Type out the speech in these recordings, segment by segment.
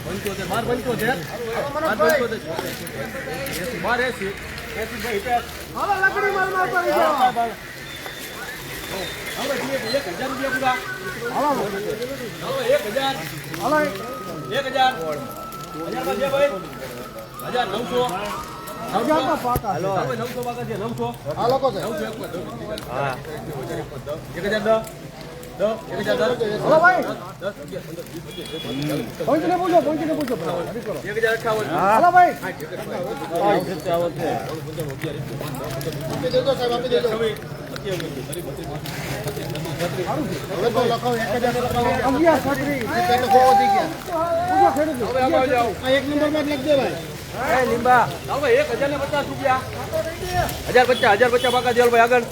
પંચોતેર બાર પંચોતેર બાર દો એક એક હજાર હાલો હવે એક હજાર હાલો એક હજારમાં છે ભાઈ એ લીંબા. લાવ ભાઈ 1000 ને 50 ભાઈ આગળ.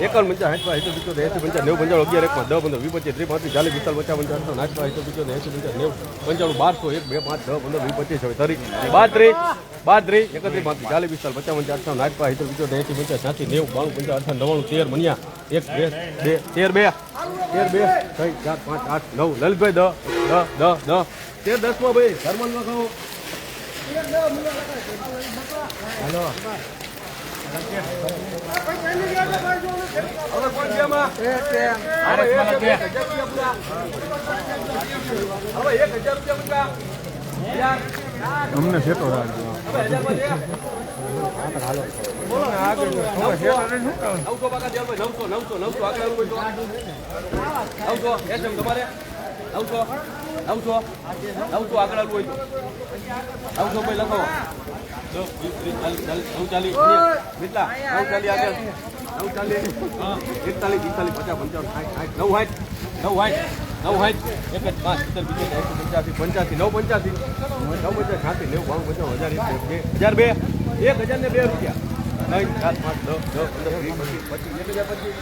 51 50 60 70 80 50 90 55 11 15 20 25 30 35 40 50 50 91 92 13 14 15 16 17 18 19 20 21 22 23 24 25 26 27 28 29 30 31 32 33 34 35 36 37 38 39 40 41 42 43 44 45 46 47 48 49 50 51 52 53 54 55 56 57 58 59 60 61 62 63 64 65 66 67 68 69 70 71 72 73 74 Ano? અમને ખેતો બોલો ને આગળ નવસો પાકા નવસો નવસો નવસો આગળ નવસો એસએમ તમારે નવસો નવસો, નવસો, આગળ આવું હોય તો. નવસો ભાઈ લખો નવ ચાલીસ, કેટલા? નવ ચાલીસ આગળ. નવ ચાલીસ, એકતાલીસ, પિસ્તાલીસ, પચાસ, પંચાવન, સાઠ, સાઠ, નવ સાઠ, નવ સાઠ, નવ સાઠ, એક જ પાંચ, સિત્તેર, પિત્તોતેર, એંસી, પંચ્યાસી, પંચ્યાસી, નવ પંચ્યાસી, નવ પંચ્યાસી, છાસી, નેવું, બાણું, પંચાવન, હજાર, એક, બે, હજાર બે, એક હજાર ને બે રૂપિયા. નવ સાત પાંચ દસ દસ પંદર વીસ પચીસ પચીસ એક હજાર પચીસ.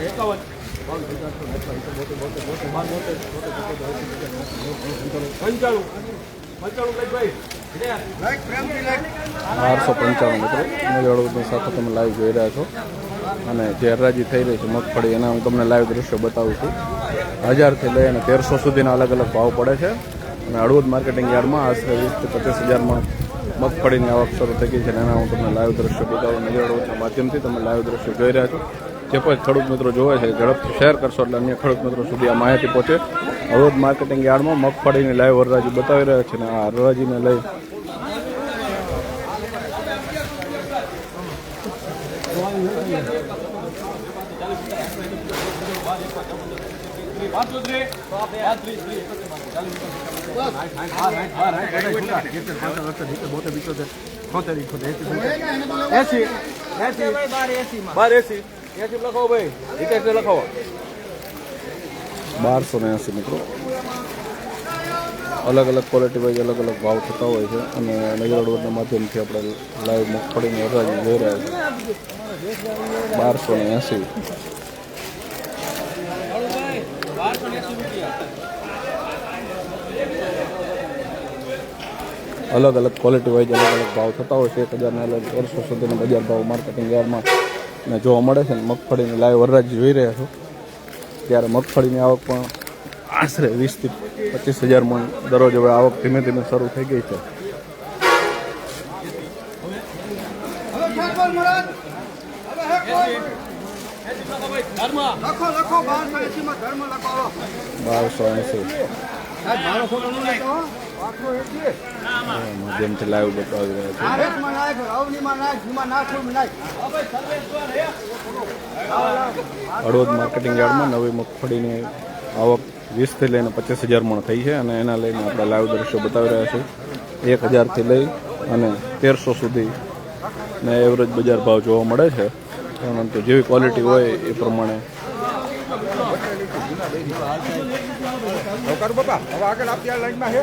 એકાવન પંચાણું પંચાણું ભાઈ? બારસો પંચાણું મિત્રો. મેળવડની સાથે તમે લાઈવ જોઈ રહ્યા છો. અને જે હરાજી થઈ રહી છે મગફળી, એના હું તમને લાઈવ દ્રશ્યો બતાવું છું. હજારથી લઈ અને તેરસો સુધીના અલગ અલગ ભાવ પડે છે. અને હળવદ માર્કેટિંગ યાર્ડમાં આશરે વીસથી પચીસ હજારમાં મગફળીની આવક શરૂ થઈ ગઈ છે. એના હું તમને લાઈવ દ્રશ્યો બતાવું નજર માધ્યમથી તમે લાઈવ દ્રશ્યો જોઈ રહ્યા છો. જે કોઈ ખેડૂત મિત્રો જોવે છે ઝડપથી શેર કરશો એટલે અન્ય ખેડૂત મિત્રો સુધી આ માહિતી પહોંચે. હળવદ માર્કેટિંગ યાર્ડમાં મગફળીની લાઈવ હરાજી બતાવી રહ્યા છે અને આ હરાજીને લઈ એસી એસી. બાર એસી. લખાવો બારસો ને મિત્રો. અલગ અલગ ક્વોલિટી વાઇઝ અલગ અલગ ભાવ થતા હોય છે અને નજરડવરના માધ્યમથી આપણે લાઈવ મગફળીની હરાજી જોઈ રહ્યા છીએ. બારસો ને એંસી અલગ અલગ ક્વોલિટી વાઇઝ અલગ અલગ ભાવ થતા હોય છે. એક હજારના અલગ વર્ષો સુધીના બજાર ભાવ માર્કેટિંગ યાર્ડમાં ને જોવા મળે છે ને મગફળીની લાઈવ વરરાજ જોઈ રહ્યા છો. ત્યારે મગફળીની આવક પણ આશરે વીસથી પચીસ હજાર મણ દરરોજ હવે આવક ધીમે ધીમે શરૂ થઈ ગઈ છે. બારસો એસી. માધ્યમથી લાઈવ બતાવી રહ્યા છે. હળવદ માર્કેટિંગ યાર્ડમાં નવી મગફળીની આવક વીસથી લઈને પચીસ હજાર મણ થઈ છે અને એના લઈને આપણે લાઈવ દ્રશ્યો બતાવી રહ્યા છીએ એક હજારથી લઈ અને તેરસો સુધી ને એવરેજ બજાર ભાવ જોવા મળે છે. પરંતુ જેવી ક્વોલિટી હોય એ પ્રમાણે બાપા. હવે આગળ આપી લાઈનમાં છે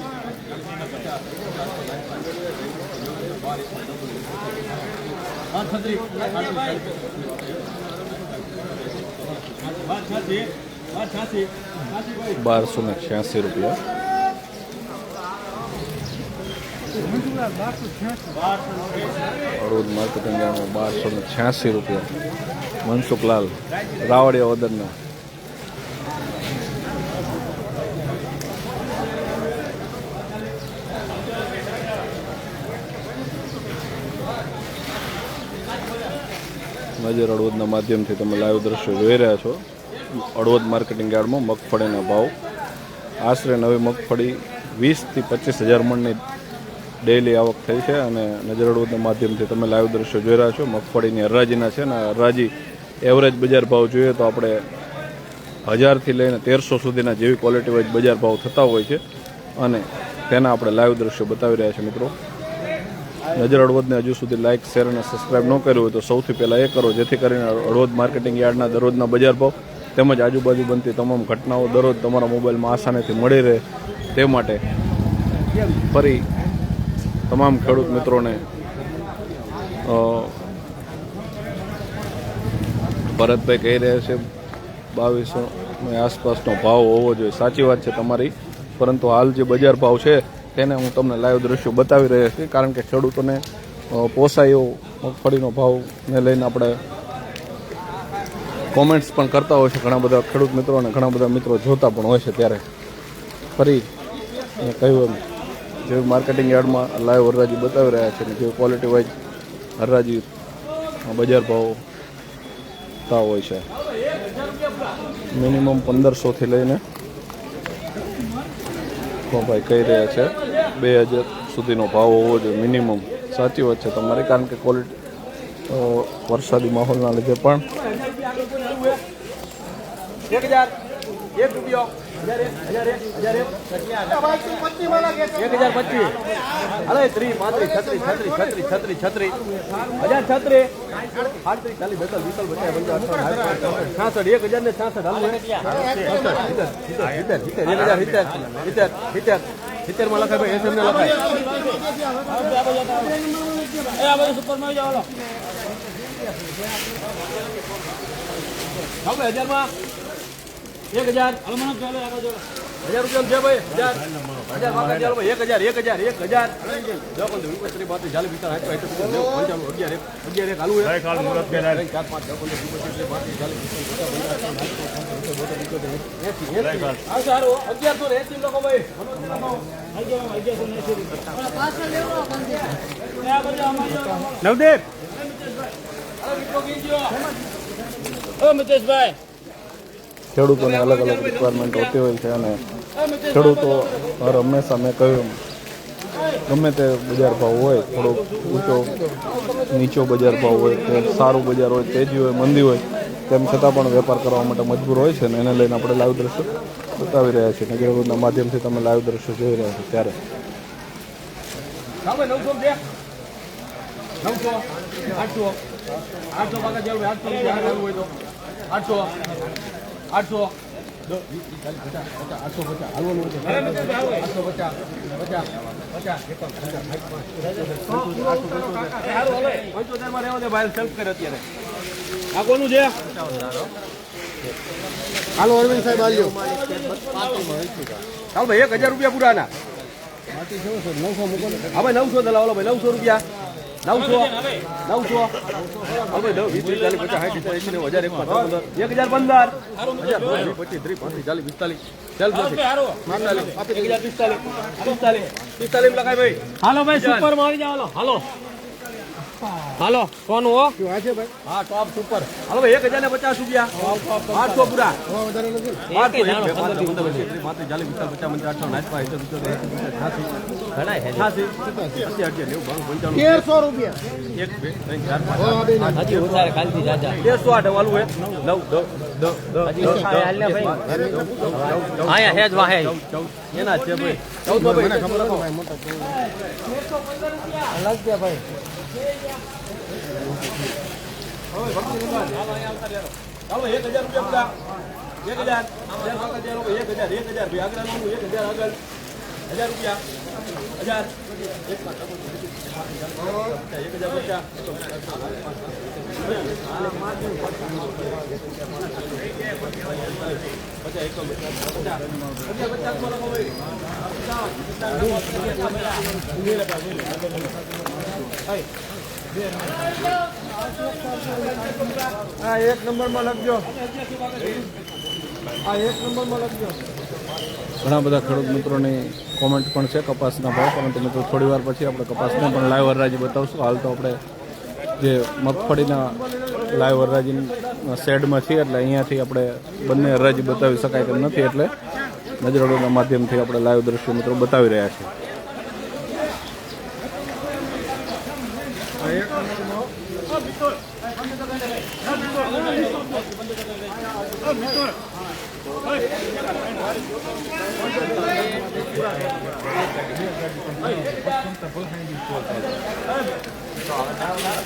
બારસો ને છ્યાસી રૂપિયા. હળવદ માર્કેટિંગ બારસો ને છ્યાસી રૂપિયા. મનસુખલાલ રાવડિયા વદરના નજર અડવદના માધ્યમથી તમે લાઈવ દ્રશ્યો જોઈ રહ્યા છો. અડવદ માર્કેટિંગ યાર્ડમાં મગફળીના ભાવ આશરે નવી મગફળી વીસથી પચીસ હજાર મણની ડેઈલી આવક થઈ છે અને નજર અડવદના માધ્યમથી તમે લાઈવ દ્રશ્યો જોઈ રહ્યા છો. મગફળીની હરાજીના છે અને હરાજી એવરેજ બજાર ભાવ જોઈએ તો આપણે હજારથી લઈને તેરસો સુધીના જેવી ક્વોલિટી વાઇઝ બજાર ભાવ થતા હોય છે. અને તેના આપણે લાઈવ દ્રશ્યો બતાવી રહ્યા છીએ મિત્રો. નજર હળવદને હજુ સુધી લાઇક શેર અને સબસ્ક્રાઇબ ન કર્યું હોય તો સૌથી પહેલાં એ કરો, જેથી કરીને હળવદ માર્કેટિંગ યાર્ડના દરરોજના બજાર ભાવ તેમજ આજુબાજુ બનતી તમામ ઘટનાઓ દરરોજ તમારા મોબાઈલમાં આસાનીથી મળી રહે તે માટે ફરી તમામ ખેડૂત મિત્રોને ભરતભાઈ કહી રહ્યા છે, બાવીસો આસપાસનો ભાવ હોવો જોઈએ. સાચી વાત છે તમારી, પરંતુ હાલ જે બજાર ભાવ છે તેને હું તમને લાઈવ દ્રશ્યો બતાવી રહ્યો છીએ કારણ કે ખેડૂતોને પોસાયો એવો મગફળીનો ભાવને લઈને આપણે કોમેન્ટ્સ પણ કરતા હોય છે. ઘણા બધા ખેડૂત મિત્રો અને ઘણા બધા મિત્રો જોતા પણ હોય છે ત્યારે. ફરી મેં કહ્યું એમ, જે માર્કેટિંગ યાર્ડમાં લાઈવ હરરાજી બતાવી રહ્યા છે અને જે ક્વોલિટી વાઇઝ હરરાજી બજાર ભાવ થતા હોય છે. મિનિમમ પંદરસોથી લઈને ભાઈ કહી રહ્યા છે, બે હજાર સુધીનો ભાવ હોવો જોઈએ મિનિમમ સાચી વાત છે તમારી, કારણ કે ક્વોલિટી વરસાદી માહોલના લીધે પણ એક હજાર, એક રૂપિયો. એક હજાર પચીસ અરે ત્રીસ પાંત્રીસ છત્રીસ છત્રીસ છત્રીસ છત્રીસ છત્રીસ હજાર છત્રીસ આડત્રીસ ચાલીસ બેતાલીસ પચાસ પંચાવન છાસઠ એક હજાર ને છાસઠ હાલો સિત્તેર એક હજાર સિત્તેર સિત્તેર સિત્તેર સિત્તેરમાં લખાય ભાઈ એસએમ લખાય હવે હજારમાં એક હજાર. હજાર રૂપિયા છે ભાઈ હજાર. હજાર વાગા ચાલો ભાઈ એક હજાર એક હજાર એક હજાર. પિસ્તાલીસ સાઠ અગિયાર એક અગિયાર એક હાલવું એક. ચાર પાંચ સારું અગિયારસો ને એસી લોકો ભાઈ. નવદેવ મિતેશભાઈ. ખેડૂતોને અલગ અલગ રિક્વાયરમેન્ટ હોતી હોય છે અને ખેડૂતો હર હંમેશા મેં કહ્યું, ગમે તે બજાર ભાવ હોય, થોડોક ઊંચો, નીચો બજાર ભાવ હોય કે સારું બજાર હોય, તેજી હોય, મંદી હોય, તેમ છતાં પણ વેપાર કરવા માટે મજબૂર હોય છે ને એને લઈને આપણે લાઈવ દ્રશ્યો બતાવી રહ્યા છીએ. નગરગુના માધ્યમથી તમે લાઈવ દ્રશ્યો જોઈ રહ્યા છો ત્યારે. આઠસો. આઠસો પાકા ચાલુ આઠસો. આઠસો. આઠસો. આઠસો પચાસ હાલવાનું આઠસો પચાસ પચાસ પચાસ પંચોતેરમાં રહેવા દે ભાઈ સેલ્ફ કરે અત્યારે આ કોનું છે હાલો અરવિંદ સાહેબ ચાલ ભાઈ એક હજાર રૂપિયા પૂરાના હા ભાઈ નવસો દલાવ ઓલો ભાઈ નવસો રૂપિયા. નવસો નવસો હા ભાઈ નવ વીસ ત્રીસ ચાલીસ પચાસ સાઠ સિત્તેર નેવું હજાર એક પંદર એક હજાર પંદર. હજાર દસ, પચીસ ત્રીસ પાંત્રીસ ચાલીસ પિસ્તાલીસ. ચાલીસ પિસ્તાલીસ. પિસ્તાલીસ. પિસ્તાલીસ પિસ્તાલીસ લખાય ભાઈ. હાલો ભાઈ સુપર મારી જાવ હાલો. હાલો કોનું હો હા ટોપ સુપર હાલો ભાઈ એક હજાર ને પચાસ રૂપિયા. આઠસો પૂરા. ત્રીસ, રૂપિયા. તેરસો આઠ વાલું હે નવ આયા હેજ વાહે. એના છે ભાઈ. ચૌદ ભાઈ. અલગ છે ભાઈ. ચાલો એક હજાર રૂપિયા એક હજાર એક હજાર એક હજાર ભાઈ આગળ એક હજાર આગળ હજાર રૂપિયા હજાર એક હજાર પચાસ પચાસ પચાસ આ એક નંબરમાં લખજો. આ એક નંબરમાં લખજો. ઘણા બધા ખેડૂત મિત્રોની કોમેન્ટ પણ છે કપાસના ભાવ. પરંતુ મિત્રો થોડી વાર પછી આપણે કપાસને પણ લાઈવ હરાજી બતાવશું. હાલ તો આપણે જે મગફળીના લાઈવ હરાજી શેડમાં છીએ, એટલે અહીંયાથી આપણે બંને હરરાજી બતાવી શકાય તેમ નથી. એટલે નજરોના માધ્યમથી આપણે લાઈવ દ્રશ્યો મિત્રો બતાવી રહ્યા છીએ. એક નંબરમાં